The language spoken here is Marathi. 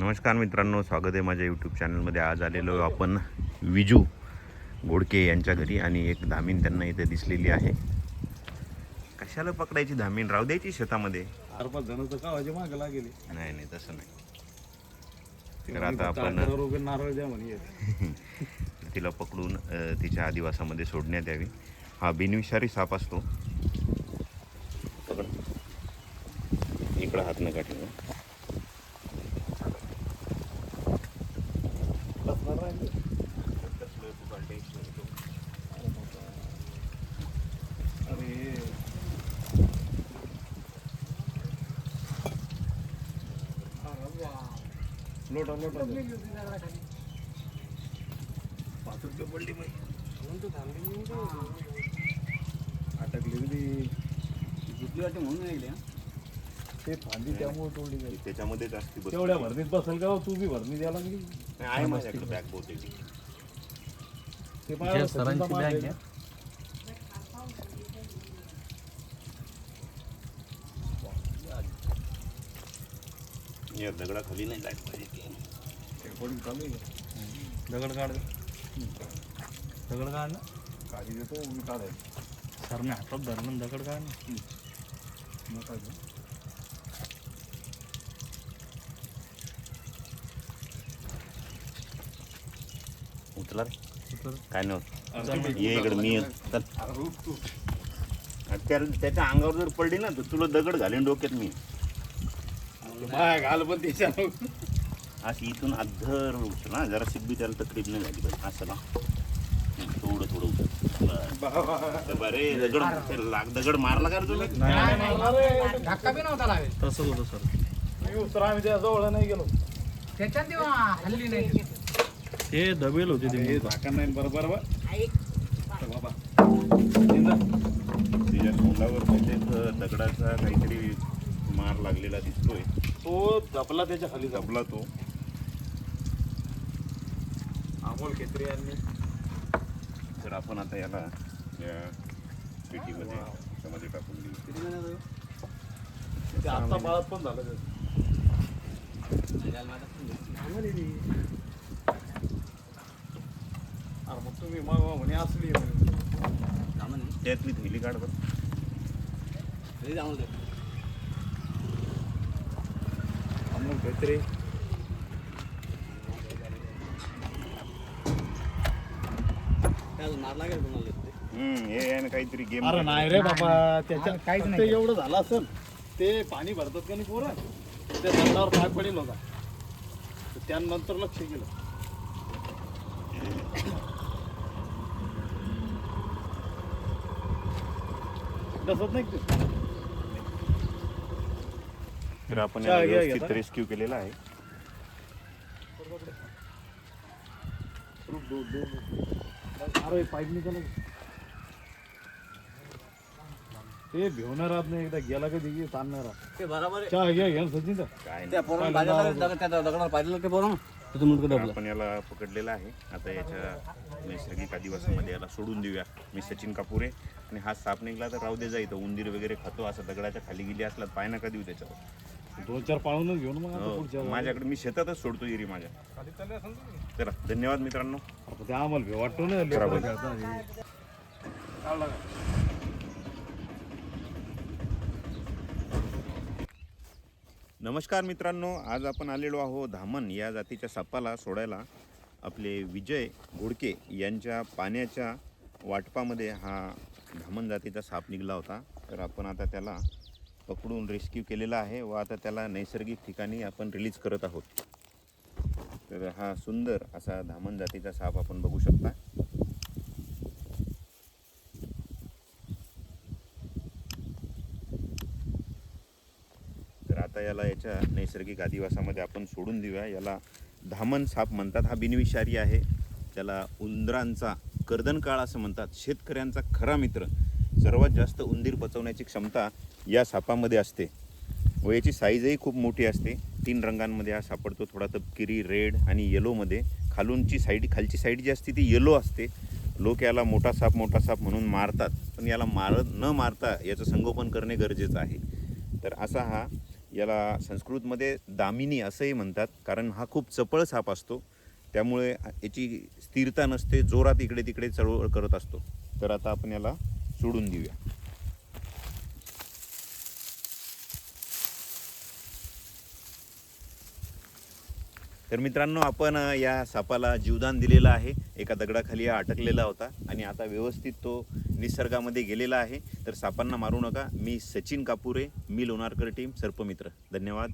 नमस्कार मित्रांनो स्वागत आहे माझ्या यूट्यूब चॅनलमध्ये आज आलेलो आपण विजू घोडके यांच्या घरी आणि एक धामीन त्यांना इथे दिसलेली आहे. कशाला पकडायची धामीन? राहू द्यायची शेतामध्ये. चार पाच जण तर मागे लागेल. नाही नाही तसं नाही. तर आता आपण नारळ द्या म्हणे. तिला पकडून अ, तिच्या आदिवासामध्ये सोडण्यात यावी. हा बिनविषारी साप असतो. पकड. इकडं हात नका ठेवा. લોટ લોટ પાંચ રૂપિયા પડી ભાઈ આટક લીધી જેટલી વાટી મને આવી ગયા ते फांदी त्यामुळे तोडली गेली त्याच्यामध्येच असते बस. तेवढ्या भरणीत बसेल का हो? तू बी भरणी द्यायला लागली आहे माझ्याकडे बॅग बहुतेक ते पाहिलं सचिनचा माल आहे. या दगडाखाली नाही जायला पाहिजे ती. रेकॉर्डिंग चालू आहे? दगड काढ दगड काढ ना काढी देतो मी काढायला सरने हातात धरलं दगड काढ ना मग काय? उचला रे. काय नाही. होत. अरे ये इकडे मी त्याच्या अंगावर जर पडली ना तर तुला दगड घालेन डोक्यात मी. माय घाल पण त्याच्या असं इथून अद्धर उचल ना जरा सिब्बी त्याला तकलीफ नाही झाली पाहिजे असं ना. थोडं थोडं उचल. बरे दगड ते लाग दगड मारला का रे तुला? धक्का बी नव्हता लावेल तसंच होतं सर. मी उतरा आम्ही त्या जवळ नाही गेलो. त्याच्यात हल्ली नाही. ते दबेल होते हे ते झाकण नाही बरोबर बाबा तिच्या तोंडावर म्हणजे दगडाचा काहीतरी मार लागलेला दिसतोय. तो दबला त्याच्याखाली दबला जपला तो. अमोल खेत्री यांनी. तर आपण आता याला या पेटीमध्ये त्यामध्ये टाकून देऊ. ते आता बाळात पण झालं त्याचं. अरे मग म्हणे असली. त्यातली थैली काढ बरं. अमोल हम्म, हे काहीतरी गेम अरे नाही रे बाबा त्याच्या काहीच नाही. एवढं झालं असेल ते पाणी भरतात का नाही पोरं? त्या दगडावर पाय पडेल होता तर त्यानंतर लक्ष केलं. डसत नाही का? ते? तर आपण चहा याला घ्या, व्यवस्थित. रेस्क्यू केलेला आहे. रुक, दो- दो- अरे पाईप निघाला ते भिवणार राहत नाही एकदा गेला का दिगी ताणणार ते बरोबर आहे. चहा घ्या घ्या सचिन काय त्या पोराला पाहिलं दगड त्या दगडावर पाहिलं ते पोरं तिथं मुंडकं दबलं आपण याला पकडलेला आहे. आता याच्या नैसर्गिक आदिवासामध्ये याला सोडून देऊया. मी सचिन कापुरे आणि हा साप निघला तर राहू दे जाईल उंदीर वगैरे खातो असं दगडाच्या खाली गेली असला पाय नका देऊ त्याच्यावर. दोन चार पाळूनच घेऊन मग आता हो, पुढच्या माझ्याकडे मी शेतातच सोडतो इरी माझ्या. चला धन्यवाद मित्रांनो. आता ते आम्हाला वाटतो ना बरोबर. हे. काढला का? नमस्कार मित्रांनो आज आपण आलेलो आहो धामण या जातीच्या सापाला सोडायला. आपले विजय घोडके यांच्या पाण्याच्या वाटपामध्ये हा धामण जातीचा साप निघाला होता. तर आपण आता त्याला पकडून रेस्क्यू केलेला आहे व आता त्याला नैसर्गिक ठिकाणी आपण रिलीज करत आहोत. तर हा सुंदर असा धामण जातीचा साप आपण बघू शकता तर आता याला याच्या नैसर्गिक आदिवासामध्ये आपण सोडून देऊया. याला धामण साप म्हणतात. हा बिनविषारी आहे. त्याला उंदरांचा कर्दनकाळ असं म्हणतात. शेतकऱ्यांचा खरा मित्र. सर्वात जास्त उंदीर पचवण्याची क्षमता या सापामध्ये असते. व याची साईजही खूप मोठी असते. तीन रंगांमध्ये हा सापडतो. थोडा तपकिरी रेड आणि येलोमध्ये खालूनची साईड खालची साईड जी असते ती येलो असते. लोक याला मोठा साप मोठा साप म्हणून मारतात. पण याला मार न मारता याचं संगोपन करणे गरजेचं आहे. तर असा हा याला संस्कृतमध्ये दामिनी असंही म्हणतात कारण हा खूप चपळ साप असतो. त्यामुळे याची स्थिरता नसते जोरात इकडे तिकडे चळवळ करत असतो. तर आता आपण याला सोडून देऊया. तर मित्रांनो आपण या सापाला जीवदान दिलेलं आहे. एका दगडाखाली अटकलेला होता आणि आता व्यवस्थित तो निसर्गामध्ये गेलेला आहे. तर सापांना मारू नका. मी सचिन कापुरे मी लोणारकर टीम सर्पमित्र. धन्यवाद.